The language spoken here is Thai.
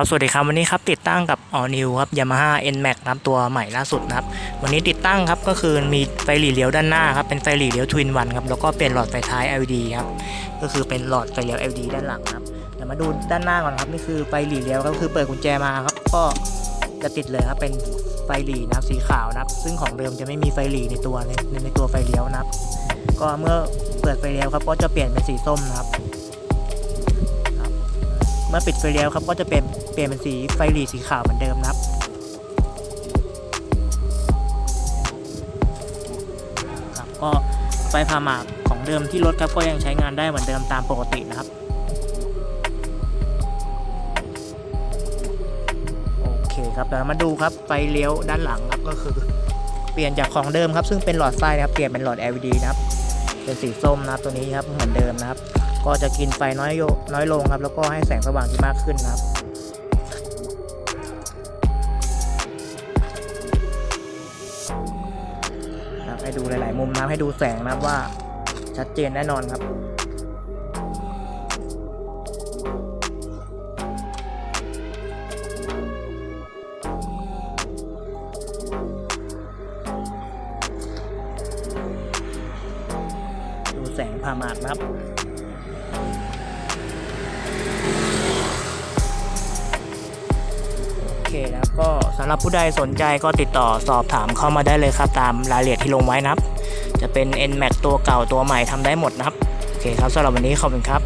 ครับสวัสดีครับวันนี้ครับติดตั้งกับ All New ครับ Yamaha NMAX นะครับตัวใหม่ล่าสุดนะครับ วันนี้ติดตั้งครับก็คือมีไฟหลีเลี้ยวด้านหน้าครับเป็นไฟหลีเลี้ยว Twin One ครับแล้วก็เปลี่ยนหลอดไฟท้าย LED ครับก็คือเป็นหลอดไฟเลี้ยว LED ด้านหลังครับเดี๋ยวมาดูด้านหน้าก่อนครับนี่คือไฟหลีเลี้ยวก็คือเปิดกุญแจมาครับ ก็จะติดเลยครับเป็นไฟหลีนะครับสีขาวนะครับ ซึ่งของเดิมจะไม่มีไฟหลีในตัวในในตัวไฟเลี้ยวนะครับ ก็เมื่อเปิดไฟเลี้ยวครับก็จะเปลี่ยนเป็นสีส้มนะครับ เมื่อปิดไฟเลี้ยวครับก็จะเปลี่ยนเปลี่ยนเป็นสีไฟหลีสีขาวเหมือนเดิมนะครับครับก็ไฟพามาของเดิมที่รถครับก็ยังใช้งานได้เหมือนเดิมตามปกตินะครับโอเคครับเดี๋ยวมาดูครับไฟเลี้ยวด้านหลังครับก็คือเปลี่ยนจากของเดิมครับซึ่งเป็นหลอดไฟนะครับเปลี่ยนเป็นหลอด LED นะครับ เป็นสีส้มนะครับตัวนี้ครับเหมือนเดิมนะครับ ก็จะกินไฟน้อยโยน้อยลงครับ แล้วก็ให้แสงสว่างที่มากขึ้นนะครับให้ดูหลาย ๆ มุมนะให้ดูแสงนะครับว่าชัดเจนแน่นอนครับ แสงพามาดนะครับโอเคนะครับก็สำหรับผู้ใดสนใจก็ติดต่อสอบถามเข้ามาได้เลยครับ ตามรายละเอียดที่ลงไว้นะครับ จะเป็น NMAX ตัวเก่าตัวใหม่ทำได้หมดนะครับ โอเคครับสำหรับวันนี้ขอบคุณครับ